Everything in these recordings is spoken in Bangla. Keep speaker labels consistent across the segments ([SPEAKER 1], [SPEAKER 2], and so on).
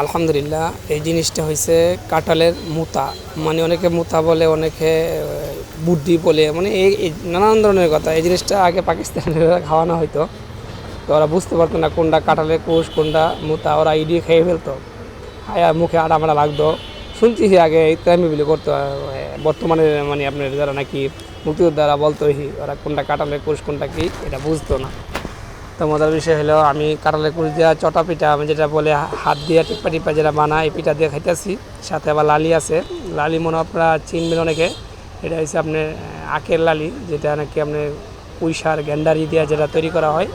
[SPEAKER 1] আলহামদুলিল্লাহ, এই জিনিসটা হয়েছে কাঁঠালের মুতা। মানে অনেকে মুতা বলে, অনেকে বুদ্ধি বলে মানে এই নানান ধরনের কথা। এই জিনিসটা আগে পাকিস্তানের খাওয়ানো হয়তো তো ওরা বুঝতে পারতো না কোনটা কাঁঠালের কোষ, কোনটা মুতা। ওরা ইডিয়ে খেয়ে ফেলতো। হায়া মুখে আড়ামাড়া লাগতো। শুনছি আগে এই তামিবিলি করতো বর্তমানে মানে আপনার যারা নাকি মুক্তিযোদ্ধারা বলতো ওরা কোনটা কাঁঠালের কোষ, কোনটা কি, এটা বুঝতো না। তো মজার বিষয় হলো আমি কাঁঠালের কুচ দেওয়া চটা পিঠা, আমি যেটা বলে হাত দিয়ে টিপ্পা টিপ্পা যেটা বানাই, এই পিঠা দিয়ে খাইতেছি। সাথে আবার লালি আছে। লালি মনে আপনারা চিনবেন অনেকে। এটা হচ্ছে আপনার আখের লালি, যেটা নাকি আপনার পুঁইশার গ্যান্ডারি দিয়ে যেটা তৈরি করা হয়।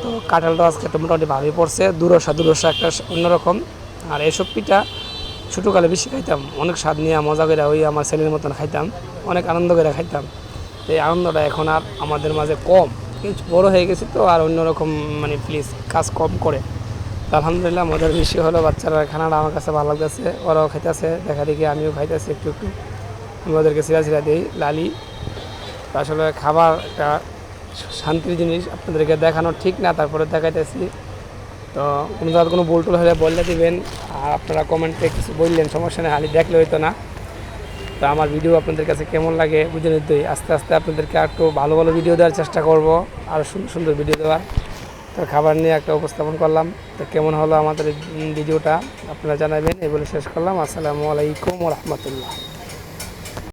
[SPEAKER 1] তো কাঁঠালটা আজকে তো মোটামুটি ভালোই পড়ছে। দুরসা দুরসা একটা অন্যরকম। আর এসব পিঠা ছোটোকালে বেশি খাইতাম। অনেক স্বাদ নিয়ে মজা করে ওই আমার ছেলের মতন খাইতাম। অনেক আনন্দ করে খাইতাম। এই আনন্দটা এখন আর আমাদের মাঝে কম। বড় হয়ে গেছি তো, আর অন্যরকম মানে প্লিজ কাজ কম করে। আলহামদুলিল্লাহ, মজার বেশি হলো বাচ্চারা খানাটা আমার কাছে ভালো লাগতেছে, ওরাও খাইতেছে, দেখা দেখি আমিও খাইতেছি একটু একটু। আমি ওদেরকে সিরা সিরা দিই, লালি। আসলে খাবার একটা শান্তির জিনিস, আপনাদেরকে দেখানো ঠিক না, তারপরে দেখাইতেছি। তো কোনো কোনো ভুল টুল হলে বললে দিবেন, আর আপনারা কমেন্টে কিছু বললেন, সমস্যা নেই আলি দেখলে হইতো না। তো আমার ভিডিও আপনাদের কাছে কেমন লাগে বুঝে নিতেই আস্তে আস্তে আপনাদেরকে একটু ভালো ভালো ভিডিও দেওয়ার চেষ্টা করব আরও সুন্দর সুন্দর ভিডিও দেওয়ার। তো খাবার নিয়ে একটা উপস্থাপন করলাম। তো কেমন হলো আমাদের ভিডিওটা আপনারা জানাবেন। এই বলে শেষ করলাম। আসসালামু আলাইকুম রহমতুল্লাহ।